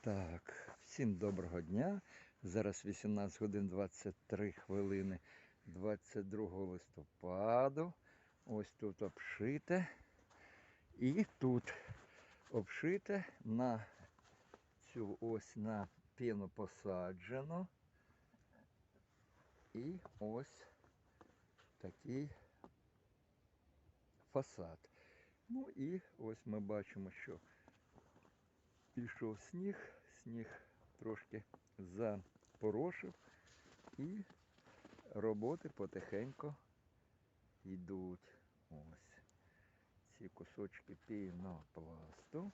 Так, всім доброго дня. Зараз 18 годин 23 хвилини 22 листопаду. Ось тут обшите. І тут обшите на цю ось на піну посаджено. І ось такий фасад. Ну і ось ми бачимо, що пішов сніг, сніг трошки запорошив і роботи потихеньку йдуть. Ось ці кусочки пінопласту.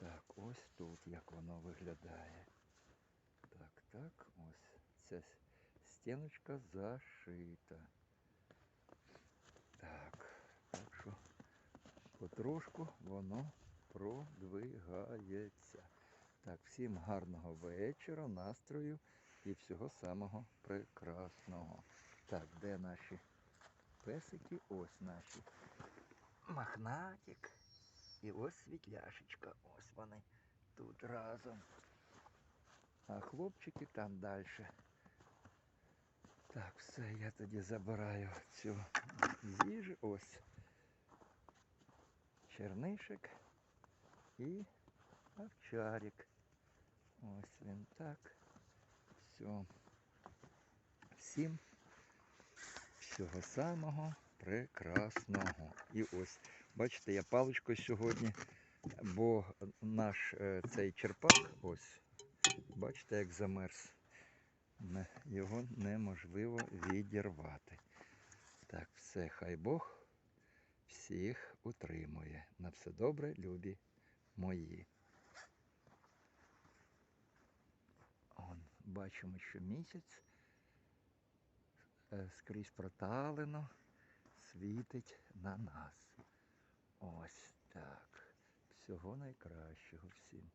Так, ось тут як воно виглядає. Так, так, ось ця стіночка зашита. Так, так що потрошку воно продвигається. Так, всім гарного вечора, настрою і всього самого прекрасного. Так, де наші песики? Ось наші. Махнатик. І ось світляшечка. Ось вони тут разом. А хлопчики там далі. Так, все, я тоді забираю цю їжу. Ось чернишик і овчарик. Ось він так. Все. Всім всього самого прекрасного. І ось, бачите, я паличкою сьогодні, бо наш е, цей черпак, ось, бачите, як замерз. Його неможливо відірвати. Так, все, хай Бог всіх утримує. На все добре, любі мої. Он, бачимо, що місяць е, скрізь проталено світить на нас. Ось так. Всього найкращого всім.